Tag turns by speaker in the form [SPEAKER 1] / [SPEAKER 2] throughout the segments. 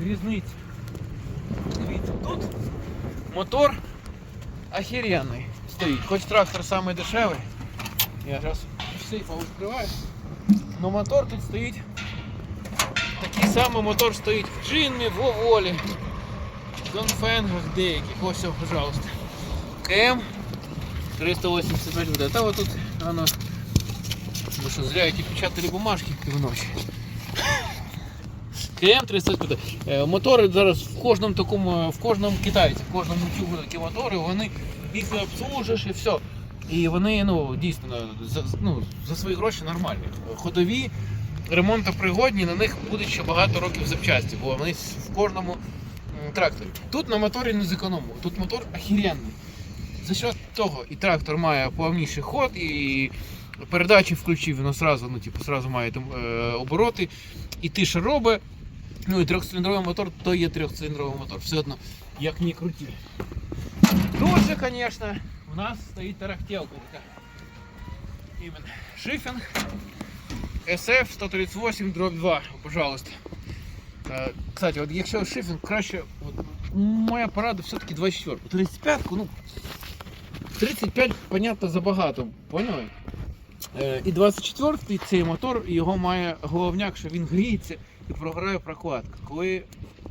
[SPEAKER 1] різниця. Дивіться, тут мотор охеренний стоїть. Хоч трактор самий дешевий. Я зараз сейфа відкриваю. Но мотор тут стоїть. Такий самий мотор стоїть в Джинмі, в Оволі, в Донфенгах деяких. Ось, о, пожалуйста. КМ 385 буде. Та вот тут оно. Мы что, зря эти печатали бумажки в ночь. КМ 305. Е, Мотори зараз в кожному такому, в кожному китайці, в кожному тюбу такі мотори, вони їх обслужиш і все. І вони ну, дійсно за, ну, за свої гроші нормальні. Ходові, ремонтопригодні, на них буде ще багато років запчасті, бо вони в кожному тракторі. Тут на моторі не зекономили, тут мотор охеренний. За що того і трактор має плавніший ход, і передачі включив, воно сразу, ну, типу, сразу має там, е, обороти, і тише робить. Ну і трьохциліндровий мотор, то є трьохциліндровий мотор. Все одно, як не крути. Тут же, звісно, у нас стоїть тарахтелка така. Іменно шифінг SF 138 дробь 2, пожалуйста. Е, Кстати, от якщо шифінг краще, от, моя порада все-таки 24. 35-ку, ну, 35, понятно, забагато, поняли? Е, І 24-й цей мотор, його має головняк, що він гріється і програє прокладка. Коли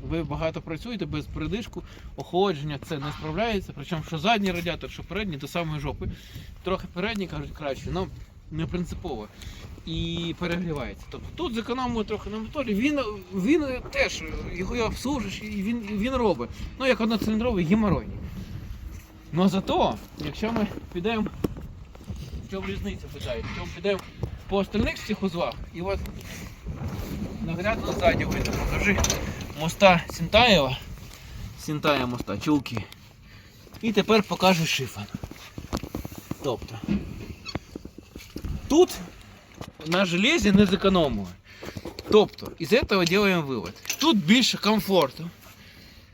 [SPEAKER 1] ви багато працюєте без передишку, охолодження це не справляється. Причому що задній радіатор, що передній до самої жопи. Трохи передній кажуть краще, але не принципово. І перегрівається. Тобто тут зекономили трохи на моторі, він, він теж його обслужиш і він, він робить. Ну як одноциліндровий геморойний. Ну зато, якщо ми підемо, в чому різниця питають, в чому підемо по остальних всіх узлах, і от наглядно ззаді вийде, покажи моста Сінтаєва, Сінтая моста, чулки. І тепер покажу шифан. Тобто, тут на железі не зекономили. Тобто, із цього робимо вивод. Тут більше комфорту.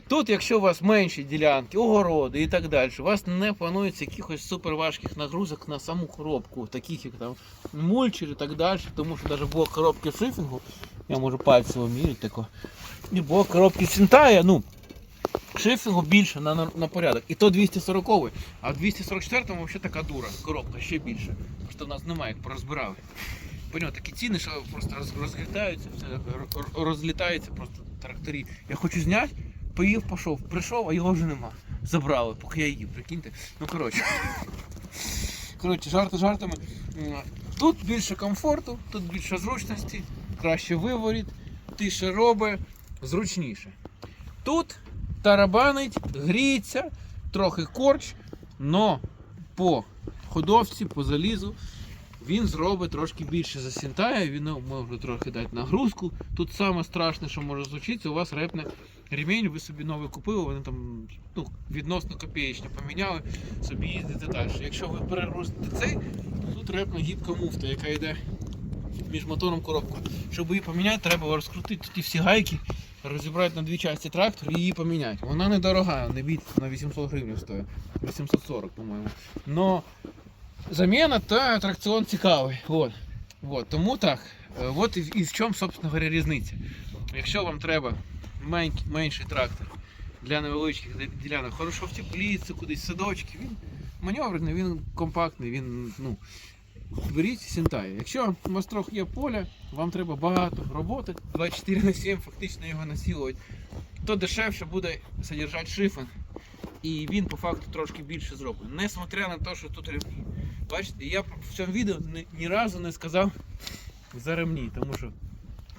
[SPEAKER 1] Тут, якщо у вас менші ділянки, огороди і так далі, у вас не планується якихось суперважких нагрузок на саму коробку, таких як там мульчер і так далі, тому що навіть блок коробки шифінгу, я можу пальцем виміряти тако, і блок коробки Сінтая, ну, шифінгу більше на, на, на порядок. І то 240 а в 244-му взагалі така дура, коробка ще більше. Просто в нас немає, як порозбирали. Поняв, такі ціни, що просто роз- розлітаються, все р- р- просто тракторі. Я хочу зняти, поїв, пішов, прийшов, а його вже нема. Забрали, поки я їв, прикиньте. Ну коротше. Коротше, жарти жартами. Тут більше комфорту, тут більше зручності, краще виворіт, тише робить, зручніше. Тут тарабанить, гріється, трохи корч, но по ходовці, по залізу він зробить трошки більше за сінтає, він може трохи дати нагрузку. Тут саме страшне, що може случитися, у вас репне ремінь, ви собі новий купили, вони там ну, відносно копієчні поміняли, собі їздите далі. Якщо ви перегрузите цей, то тут репна гібка муфта, яка йде між мотором коробкою. Щоб її поміняти, треба розкрутити ті всі гайки, розібрати на дві частини трактор і її поміняти. Вона недорога, не бійтеся, на 800 гривень стоїть. 840, по-моєму. Но заміна та атракціон цікавий. От. От. Тому так. Е, От і, в чому, собственно говоря, різниця. Якщо вам треба мен- менший трактор для невеличких ділянок, хорошо в тепліці, кудись садочки, він маневрений, він компактний, він, ну, беріть сінтай. Якщо у вас трохи є поля, вам треба багато роботи, 24 на 7 фактично його насілувати, то дешевше буде содержати шифен. І він по факту трошки більше зробить. Несмотря на те, що тут. Бачите, я в цьому відео ні, ні разу не сказав за ремні, тому що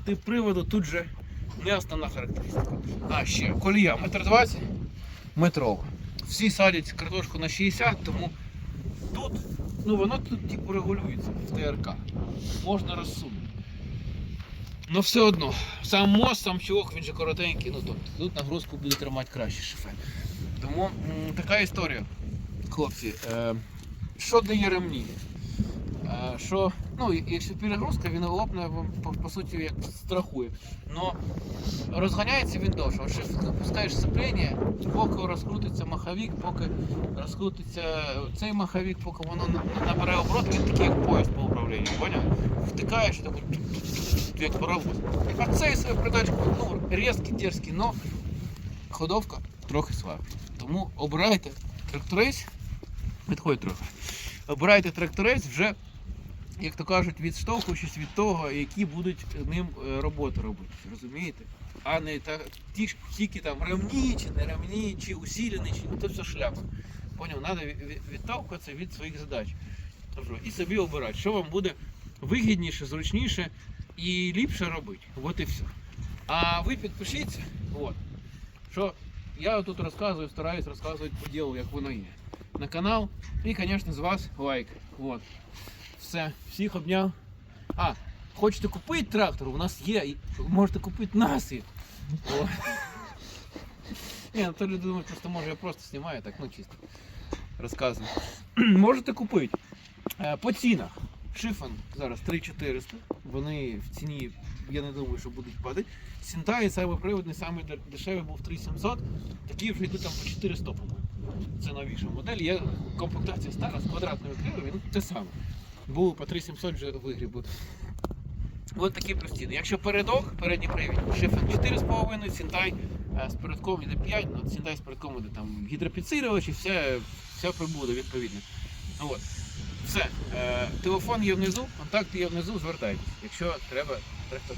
[SPEAKER 1] тип приводу тут же не основна характеристика. А ще колія метр 20 метрова. Всі садять картошку на 60, тому тут, ну воно тут типу регулюється в ТРК. Можна розсунути. Ну все одно, сам мост, сам чолок, він же коротенький, ну тобто тут нагрузку буде тримати краще шифе. Тому така історія, хлопці. Е, що дає ремні? Е, що, ну, якщо перегрузка, він лопне по, по суті як страхує. Но розганяється він довше. От шиф, пускаєш сцеплення, поки розкрутиться маховик, поки розкрутиться цей маховик, поки воно на- набере оборот, він такий як поїзд по управлінню, поняв? Втикаєш, так от тут як паровоз. А цей своя придачка, ну, різкий, дерзкий, но ходовка трохи слабша. Тому обирайте тракторець, відходь трохи. Обирайте тракторець вже, як то кажуть, відштовхуючись від того, які будуть ним е, роботу робити. Розумієте? А не та, ті, тільки там ремні, чи не ремні, чи усілений, чи це все шляпа. Поняв? Треба відталкуватися від своїх задач. І собі обирати, що вам буде вигідніше, зручніше і ліпше робити. От і все. А ви підпишіться, от, що я тут розказую, стараюсь розказувати по ділу, як воно є. На канал. І, звісно, з вас лайк. От. Все. Всіх обняв. А, хочете купити трактор? У нас є. Можете купити нас. О. Ні, ну то люди думають, просто може я просто знімаю так, ну чисто. Розказую. Можете купити. Е, По цінах. Шифан зараз 3400. Вони в ціні, я не думаю, що будуть падати. Сінтай самий дер- дешевий був 3700, такі вже йдуть там по 400, по-моєму. Це новіша модель. Є комплектація стара з квадратною крилою, ну те саме. Було по 3700 вже вигрібу. Ось такі плюстини. Якщо передок, передній привід, шифен 4,5, Сінтай е, з передком іде 5, ну Сінтай з передком іде там гідропідсилювач і вся, вся прибуда відповідно. От. Все. Е, телефон є внизу, контакти є внизу, звертайтесь, якщо треба трактор.